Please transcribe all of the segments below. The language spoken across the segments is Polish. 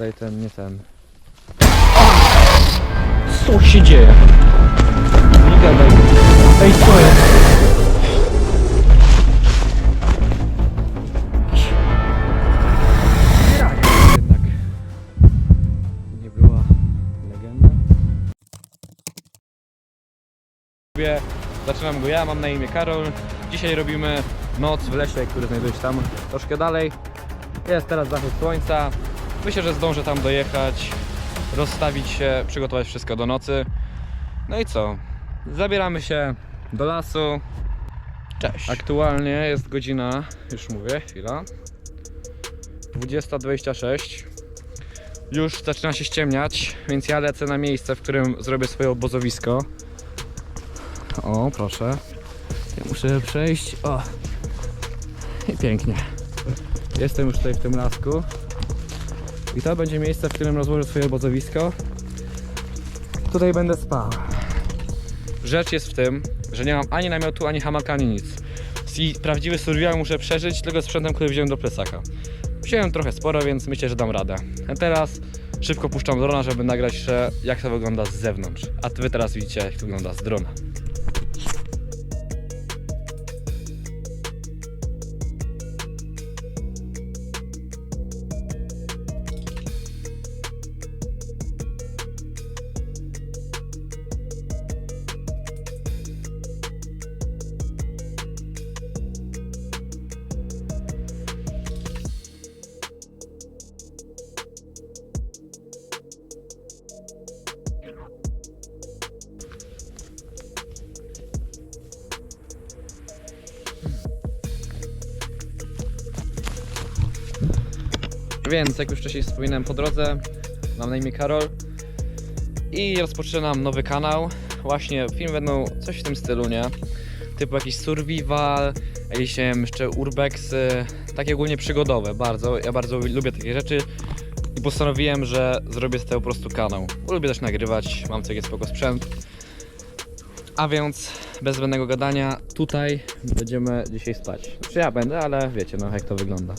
Tutaj ten, nie ten. Co się dzieje? Nie gadaj. Ej, co jest? Jednak nie była legenda. Zaczynam go ja, mam na imię Karol. Dzisiaj robimy noc w lesie, który znajduje się tam troszkę dalej. Jest teraz zachód słońca. Myślę, że zdążę tam dojechać, rozstawić się, przygotować wszystko do nocy. No i co? Zabieramy się do lasu. Cześć. Aktualnie jest godzina, już mówię, chwila. 20.26. Już zaczyna się ściemniać, więc ja lecę na miejsce, w którym zrobię swoje obozowisko. O, proszę. Ja muszę przejść. O. I pięknie. Jestem już tutaj w tym lasku. I to będzie miejsce, w którym rozłożę swoje obozowisko. Tutaj będę spał. Rzecz jest w tym, że nie mam ani namiotu, ani hamaka, ani nic. I prawdziwy survival muszę przeżyć tylko sprzętem, który wziąłem do plecaka. Wziąłem trochę sporo, więc myślę, że dam radę. A teraz szybko puszczam drona, żeby nagrać jeszcze jak to wygląda z zewnątrz. A wy teraz widzicie jak to wygląda z drona. Więc jak już wcześniej wspominałem po drodze, mam na imię Karol i rozpoczynam nowy kanał. Właśnie filmy będą coś w tym stylu, nie? Typu jakiś survival, jakieś nie wiem, jeszcze urbexy, takie ogólnie przygodowe bardzo. Ja bardzo lubię takie rzeczy i postanowiłem, że zrobię z tego po prostu kanał. Lubię też nagrywać, mam taki spoko sprzęt. A więc bez zbędnego gadania, tutaj będziemy dzisiaj spać. Znaczy ja będę, ale wiecie no jak to wygląda.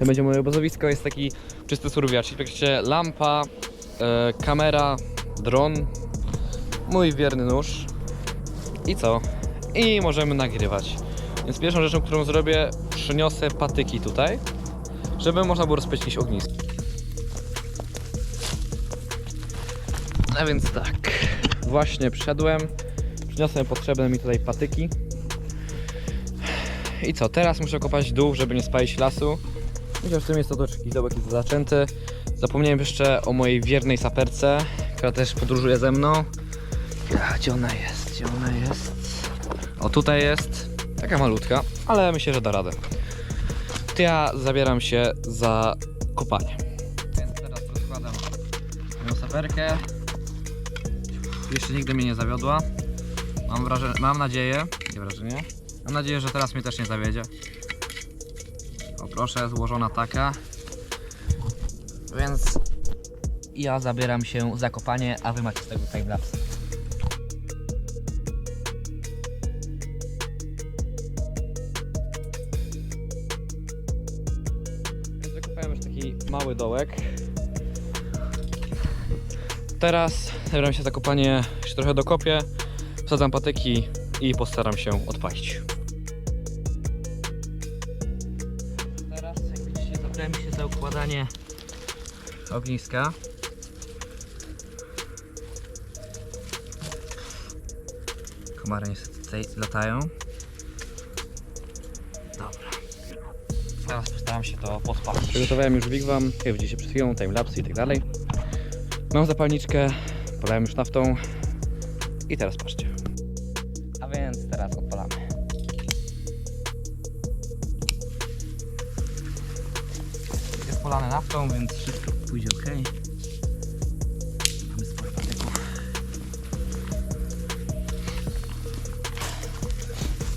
To będzie moje obozowisko, jest taki czysty survival, czyli praktycznie lampa, e, kamera, dron, mój wierny nóż i co? I możemy nagrywać. Więc pierwszą rzeczą, którą zrobię, przyniosę patyki tutaj, żeby można było jakieś ognisko. A więc tak, właśnie przyszedłem, przyniosłem potrzebne mi tutaj patyki. I co, teraz muszę kopać dół, żeby nie spalić lasu. Chociaż w tym jest jakiś dołek jest zaczęty. Zapomniałem jeszcze o mojej wiernej saperce, która też podróżuje ze mną. Gdzie ona jest? Gdzie ona jest? O, tutaj jest. Taka malutka, ale myślę, że da radę. To ja zabieram się za kopanie. Więc teraz rozkładam moją saperkę. Jeszcze nigdy mnie nie zawiodła. Mam, wrażenie, mam nadzieję, nie wrażenie, mam nadzieję, że teraz mnie też nie zawiedzie. Proszę, złożona taka. Więc ja zabieram się za kopanie, a wy macie z tego timelapse. Więc wykopałem już taki mały dołek. Teraz zabieram się za kopanie, jeszcze trochę dokopię, wsadzam patyki i postaram się odpalić. Widzicie, zabrałem się za układanie ogniska. Komary niestety tutaj latają. Dobra. Teraz postaram się to podpalić. Przygotowałem już wigwam, jak widzicie przed chwilą, timelapse i tak dalej. Mam zapalniczkę, polałem już naftą i teraz patrzcie. A więc teraz odpalamy. Polane naftą, więc wszystko pójdzie ok. Mamy sporo patyków.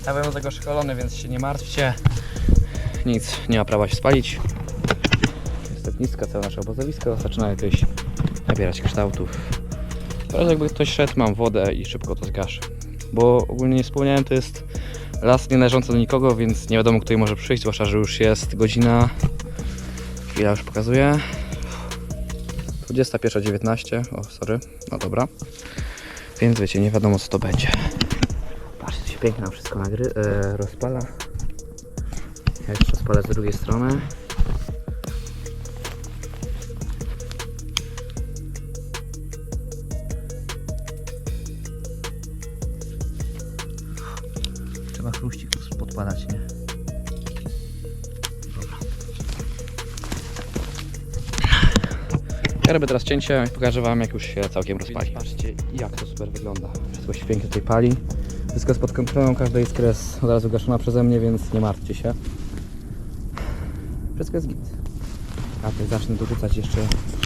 Ja byłem do tego szkolony, więc się nie martwcie. Nic, nie ma prawa się spalić. Jest letniska, całe nasze obozowisko. Zaczyna jakieś nabierać kształtów. Teraz jakby ktoś szedł, mam wodę i szybko to zgaszę. Bo ogólnie nie wspomniałem, to jest las nie należący do nikogo, więc nie wiadomo kto może przyjść, zwłaszcza, że już jest godzina. Chwila już pokazuję. 21.19. O, sorry. No dobra. Więc wiecie, nie wiadomo co to będzie. Patrzcie, to się pięknie nam wszystko nagry e, rozpala. Ja jeszcze rozpalę z drugiej strony. Ja robię teraz cięcie i pokażę Wam, jak już się całkiem rozpali. Patrzcie, jak to super wygląda. Wszystko się pięknie tutaj pali. Wszystko jest pod kontrolą, każda iskra jest od razu gaszona przeze mnie, więc nie martwcie się. Wszystko jest git. A tutaj zacznę dorzucać jeszcze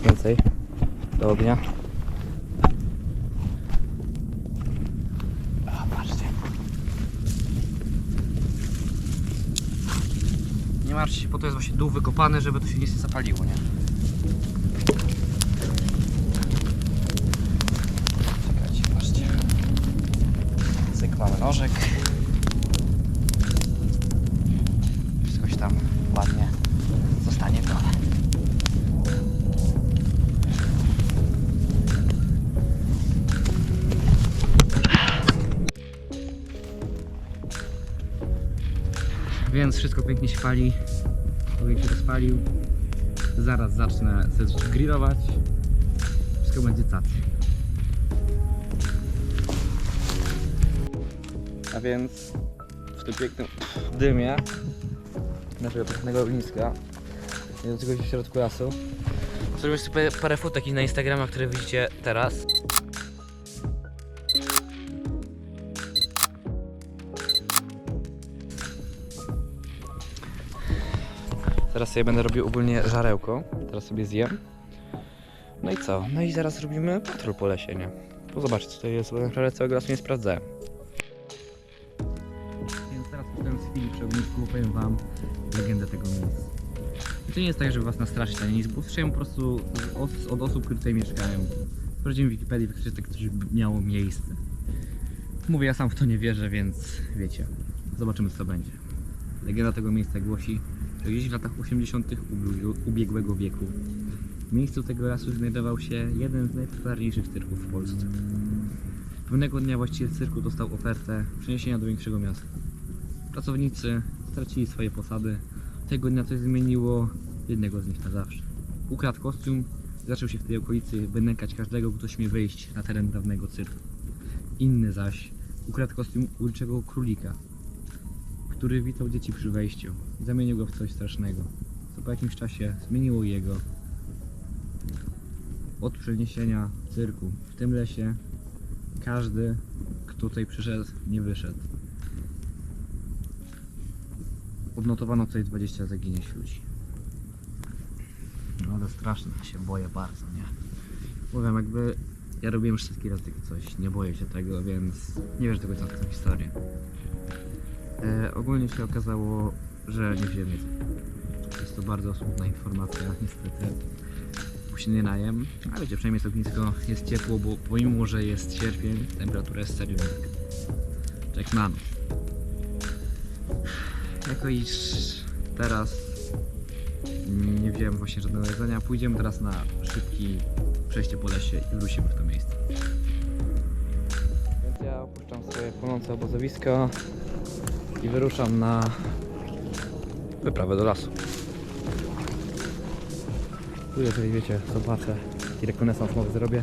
więcej do ognia. A, patrzcie. Nie martwcie się, po to jest właśnie dół wykopany, żeby to się nic nie zapaliło, nie? Czekajcie, patrzcie. Nożek. Wszystko się tam ładnie zostanie w dole. Więc wszystko pięknie się pali. Ogień się rozpalił. Zaraz zacznę grillować. Wszystko będzie cacy. A więc w tym pięknym dymie naszego pięknego ogniska, znajdującego się w środku lasu, zrobię sobie parę fotek na Instagrama, które widzicie teraz. Teraz sobie będę robił ogólnie żarełko. Teraz sobie zjem. No i co? No i zaraz robimy patrol po lesie, nie? Bo zobaczcie, co to jest, bo naprawdę całego lasu nie sprawdzałem. Potem z ognisku powiem wam legendę tego miejsca. I to nie jest tak, żeby was nastraszyć ani nic, bo usłyszałem po prostu od, od osób, które tutaj mieszkają. Sprawdziłem w Wikipedii, faktycznie tak coś miało miejsce. Mówię, ja sam w to nie wierzę, więc wiecie, zobaczymy co będzie. Legenda tego miejsca głosi, że gdzieś w latach 80. ubiegłego- ubiegłego wieku w miejscu tego lasu znajdował się jeden z najpopularniejszych cyrków w Polsce. Pewnego dnia właściciel cyrku dostał ofertę przeniesienia do większego miasta. Pracownicy stracili swoje posady. Tego dnia coś zmieniło jednego z nich na zawsze. Ukradł kostium, zaczął się w tej okolicy wynękać każdego, kto śmie wyjść na teren dawnego cyrku. Inny zaś ukradł kostium uliczego królika, który witał dzieci przy wejściu zamienił go w coś strasznego, co po jakimś czasie zmieniło jego od przeniesienia cyrku. W tym lesie każdy, kto tutaj przyszedł, nie wyszedł. Odnotowano tutaj 20 zaginięć ludzi. No ale straszne, się boję bardzo, nie? Mówię, jakby ja robiłem już setki razy takie coś, nie boję się tego, więc nie wiesz do końca tę historię. E, ogólnie się okazało, że nie wziąłem jedzenia. Jest to bardzo smutna informacja, niestety. Się nie najem, ale wiecie, przynajmniej jest ognisko, jest ciepło, bo pomimo, że jest sierpień, temperatura jest serio jak na noc. Jako iż teraz nie wziąłem właśnie żadnego jedzenia, pójdziemy teraz na szybki przejście po lesie i wrócimy w to miejsce. Więc ja opuszczam swoje płonące obozowisko i wyruszam na wyprawę do lasu. Tu jeżeli wiecie, zobaczę, jaki rekonesans nowy zrobię.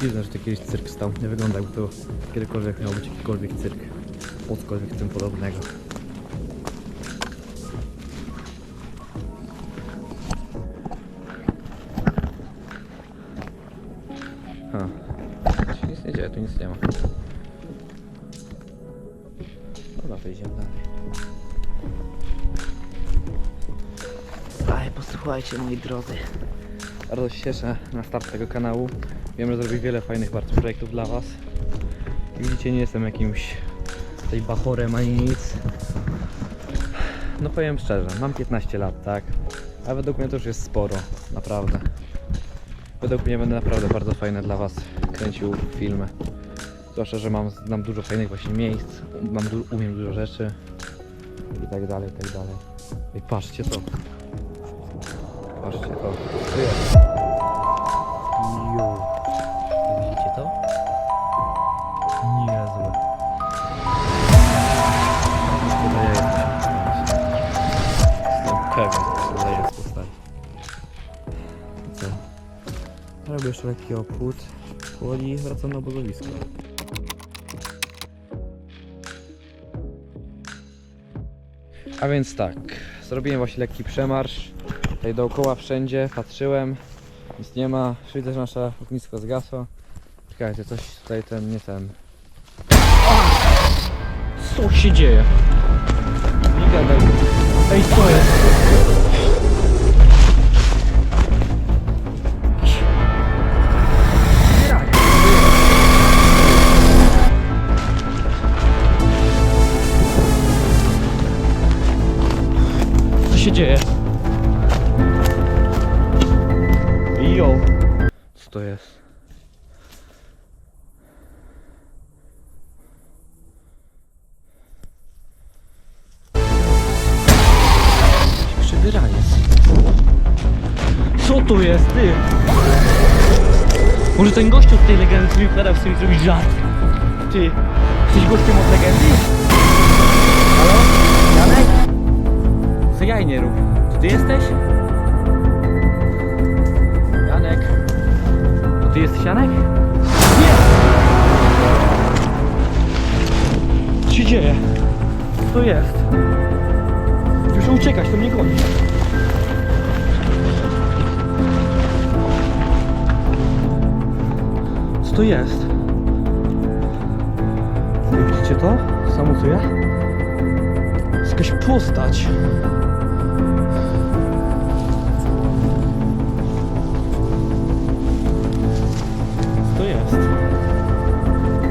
Dziwne, że tu kiedyś cyrk stał. Nie wygląda jakby to kiedykolwiek miał być jakikolwiek cyrk. Cokolwiek tym podobnego. Ha. Tu nic nie dzieje, tu nic nie ma. Dobra, to idziemy dalej. Ale posłuchajcie moi drodzy. Bardzo się cieszę na start tego kanału. Wiem, że zrobię wiele fajnych bardzo projektów dla Was. Widzicie, nie jestem jakimś tutaj bachorem ani nic. No powiem szczerze, mam 15 lat, tak? A według mnie to już jest sporo, naprawdę. Według mnie będę naprawdę bardzo fajne dla Was kręcił filmy. Zwłaszcza, że mam, znam dużo fajnych właśnie miejsc, mam du umiem dużo rzeczy. i tak dalej, i tak dalej. I patrzcie to. Patrzcie to. Tu jest. Jeszcze lekki obchód. Powoli wracam na obozowisko. A więc tak, zrobiłem właśnie lekki przemarsz. Tutaj dookoła wszędzie patrzyłem, nic nie ma. Widzę, że nasze ognisko zgasło. Czekajcie, coś tutaj ten, nie ten. Co się dzieje? Nie gadaj. Ej, co jest? Się dzieje? Jo. Co to jest? Przebieraniec. Co to jest, ty? Może ten gościu od tej legendy mi wkładał sobie zrobić żart. Ty, jesteś gościem od legendy? Co jaj nie rób? Czy ty jesteś? Janek? To ty jesteś Janek? Nie! Co się dzieje? Co to jest? Muszę uciekać, to mnie goni. Co to jest? Widzicie to? Samo co ja? Jest jakaś postać. Jest?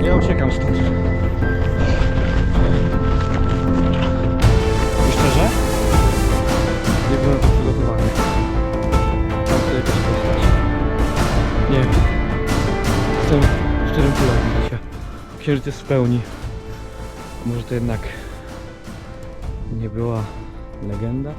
Ja uciekam stąd. I szczerze? Nie byłem przygotowany. Tam to jakaś postać. Nie wiem. Jestem szczerym kulem, widzicie. Księżyc jest w pełni. Może to jednak nie była legenda?